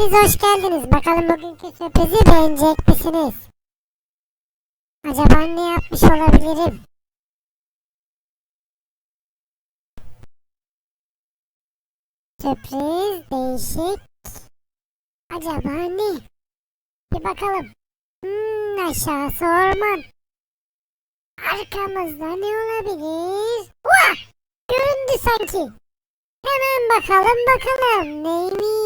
Hepiniz hoş geldiniz. Bakalım bugünkü sürprizi beğenecek misiniz? Acaba ne yapmış olabilirim? Sürpriz, değişik. Acaba ne? Bir bakalım. Hmm, aşağısı orman. Arkamızda ne olabilir? Vah! Göründü sanki. Hemen bakalım bakalım neymiş?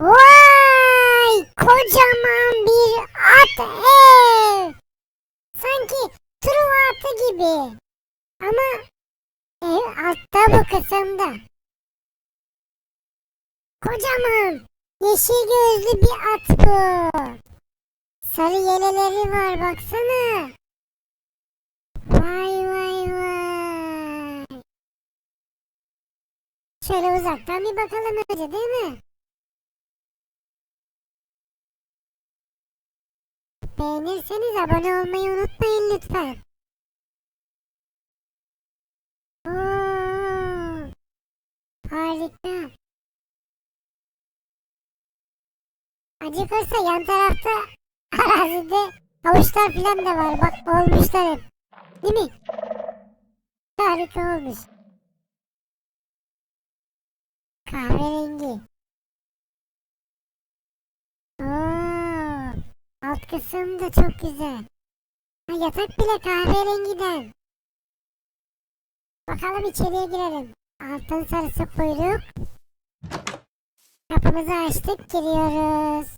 Vay! Kocaman bir at ev. Sanki Truva atı gibi. Ama ev altta bu kısımda. Kocaman yeşil gözlü bir at bu. Sarı yeleleri var baksana. Vay vay vay. Şöyle uzaktan bir bakalım önce değil mi? Beğenirseniz abone olmayı unutmayın lütfen. Oo, harika. Acıkırsa yan tarafta arazide havuçlar falan da var. Bak olmuşlar hep. Değil mi? Harika olmuş. Kahverengi. Oo, alt kısım da çok güzel. Ha, yatak bile kahverengiden. Bakalım içeriye girelim. Altın sarısı kuyruk. Kapımızı açtık giriyoruz.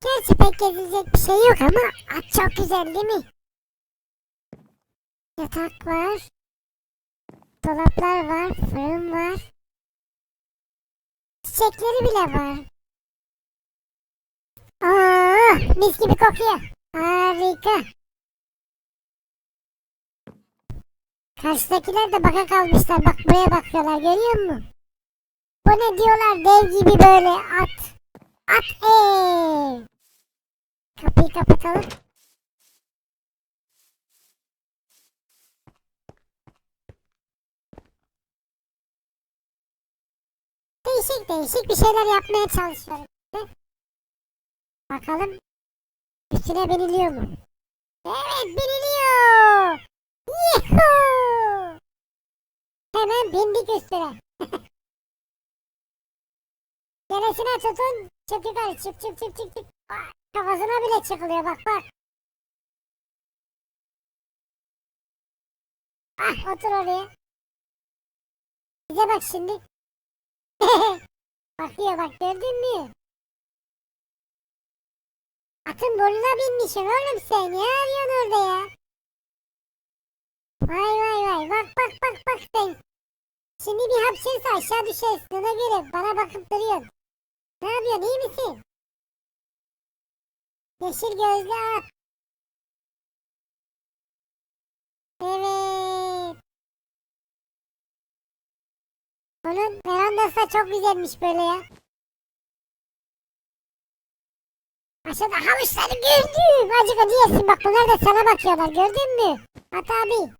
Gerçi pek gezilecek bir şey yok ama at çok güzel değil mi? Yatak var. Dolaplar var. Fırın var. Çiçekleri bile var. Aa, mis gibi kokuyor. Harika. Karşıdakiler de baka kalmışlar. Bak buraya bakıyorlar görüyor musun? Bu ne diyorlar dev gibi böyle at. At eee. Kapıyı kapatalım. Değişik değişik bir şeyler yapmaya çalışıyorum. Bakalım üstüne biniliyor mu? Evet biniliyor. Yuhuu. Hemen bindik üstüne. Gelesine tutun. Çık yukarı çık çık çık çık çık. Kafasına bile çıkılıyor bak bak. Ah otur oraya. Bize bak şimdi. Bakıyor bak gördün mü? Atın burnuna binmişsin oğlum sen. Ne arıyorsun orada ya? Vay vay vay bak bak bak bak sen. Şimdi bir hapşırsa aşağı düşersin ona göre bana bakıp duruyorsun. Ne yapıyorsun iyi misin? Yeşil gözlü at. Evet. Bunun verandası da çok güzelmiş böyle ya. Aşağıda havuçları gördüm. Acık acı bak bunlar da sana bakıyorlar gördün mü? At abi.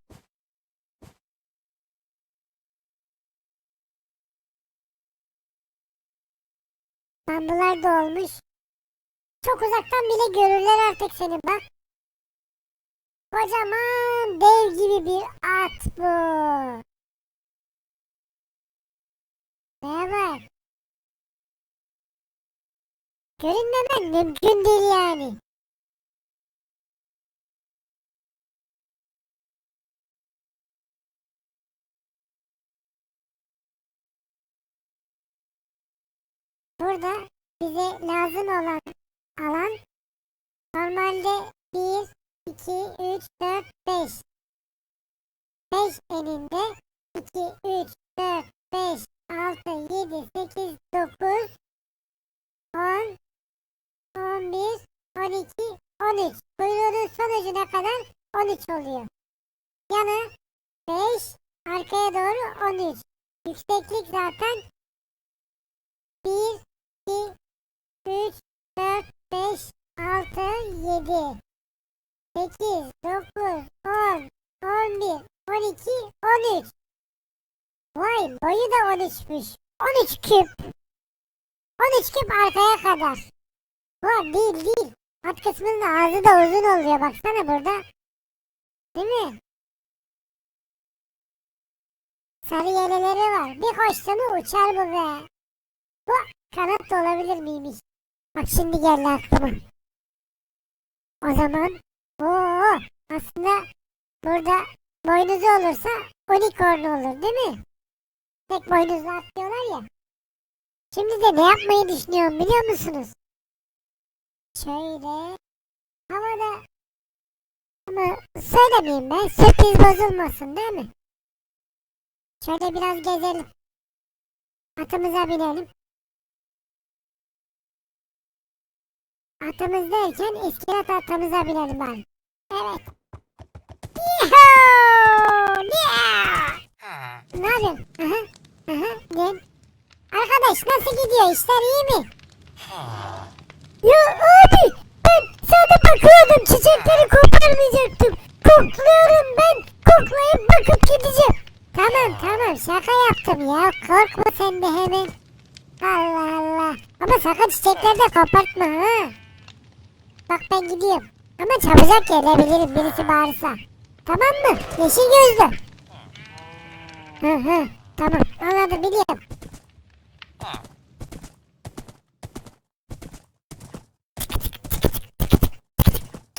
Bambular da olmuş. Çok uzaktan bile görürler artık seni bak. Kocaman dev gibi bir at bu. Ne var? Görünmemen mümkün değil yani. Burada bize lazım olan alan normalde 1, 2, 3, 4, 5. 5 elinde 2, 3, 4, 5, 6, 7, 8, 9, 10, 11, 12, 13. Kuyruğunun son ucuna kadar 13 oluyor. Yanı 5, arkaya doğru 13. Yükseklik zaten 1, 2, 3, 4, 5, 6, 7, 8, 9, 10, 11, 12, 13. Vay boyu da 13'müş. 13 küp. 13 küp arkaya kadar. Ulan değil değil. At kısmının ağzı da uzun oluyor baksana burada. Değil mi? Sarı yeleleri var. Bir koştu mu uçar bu be. Bu kanat da olabilir miymiş? Bak şimdi geldi aklıma. O zaman Oo, aslında burada boynuzu olursa unicorn olur değil mi? Tek boynuzlu at diyorlar ya. Şimdi de ne yapmayı düşünüyorum biliyor musunuz? Şöyle havada ama söylemeyeyim ben sürpriz bozulmasın değil mi? Şöyle biraz gezelim. Atımıza binelim. Atımız derken iskelet atımıza binelim bari. Evet. Ne yapıyorsun? Aha, aha, gel. Arkadaş nasıl gidiyor işler iyi mi? Ya abi ben sana bakıyordum çiçekleri koparmayacaktım. Kokluyorum ben koklayıp bakıp gideceğim. Tamam tamam şaka yaptım ya korkma sen de hemen. Allah Allah. Ama sakın çiçekleri de kopartma ha. Bak ben gidiyorum. Ama çabucak gelebilirim birisi bağırsa. Tamam mı? Yeşil gözlü. Hı hı. Tamam anladım biliyorum.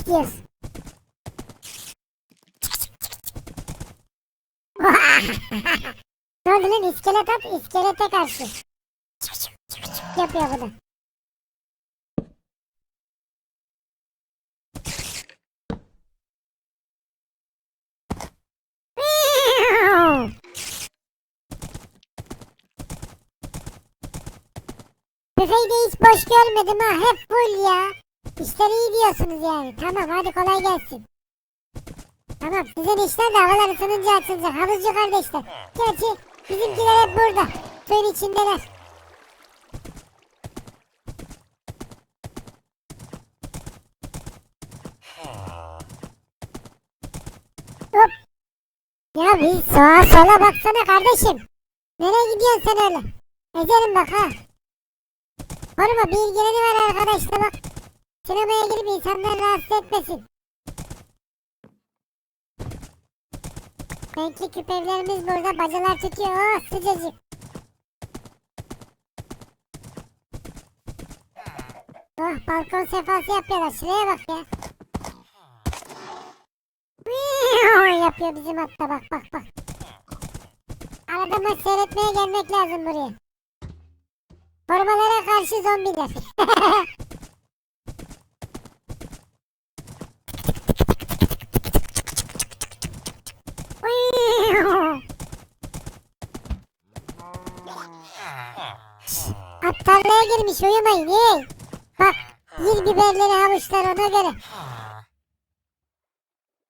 Gidiyoruz. ne oldu lan iskelet at iskelete karşı. Yapıyor bu da. Büfeyi de hiç boş görmedim ha. Hep full ya. İşler iyi diyorsunuz yani. Tamam hadi kolay gelsin. Tamam sizin işler de havalar ısınınca açılacak. Havuzcu kardeşler. Gerçi bizimkiler hep burada. Suyun içindeler. Hop. Ya bir sağa sola baksana kardeşim. Nereye gidiyorsun sen öyle? Ezerim bak ha. Koruma bir ilgileni var arkadaşlar bak. Sinemaya girip insanları rahatsız etmesin. Renkli küp evlerimiz burada. Bacalar tutuyor. Oh sıcacık. Oh balkon sefası yapıyorlar. Şuraya bak ya. Yapıyor bizim hatta bak bak bak. Arada maç seyretmeye gelmek lazım buraya. Korumalara karşı zombiler. Tarlaya girmiş uyumayın hey. Bak yıl biberleri havuçlar ona göre.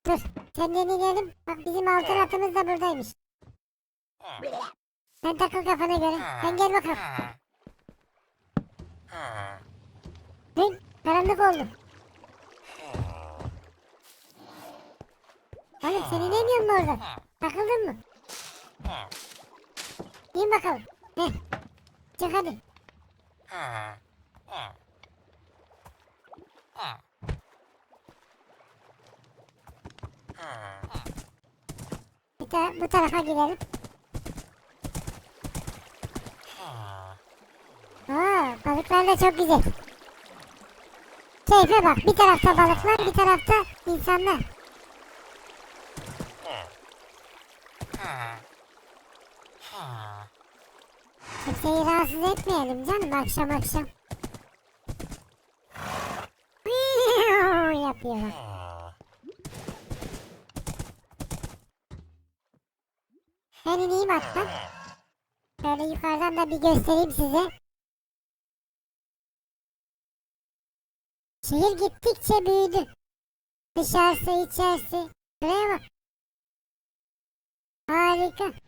Dur senden inelim. Bak bizim altın atımız da buradaymış. Sen takıl kafana göre. Sen gel bakalım. Hey karanlık oldu. Oğlum sen inemiyor musun orada? Takıldın mı? İn bakalım. Heh. Çık hadi. Bir ta bu tarafa gidelim. Aa, balıklar da çok güzel. Keyfe bak. Bir tarafta balıklar, bir tarafta insanlar. Kimseyi rahatsız etmeyelim canım akşam akşam. yapıyor bak. Ben ineyim hatta. Şöyle yukarıdan da bir göstereyim size. Şehir gittikçe büyüdü. Dışarısı içerisi. Şuraya bak. Harika.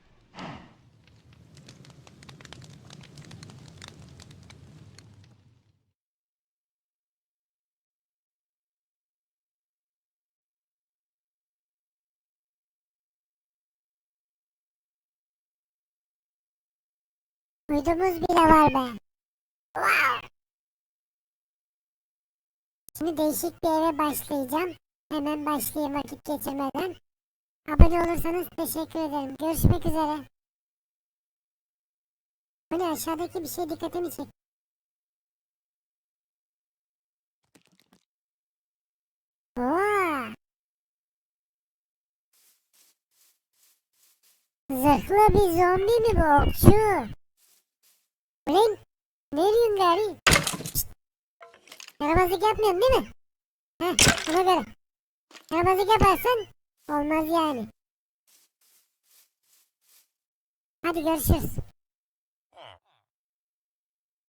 Uydumuz bile var be. Wow. Şimdi değişik bir eve başlayacağım. Hemen başlayayım vakit geçirmeden. Abone olursanız teşekkür ederim. Görüşmek üzere. Hani aşağıdaki bir şey dikkatimi çekti. Zırhlı bir zombi mi bu okçu? Ulan ne diyorsun? Şşt. Yaramazlık yapmıyorsun değil mi? Heh ona göre. Yaramazlık yaparsan olmaz yani. Hadi görüşürüz.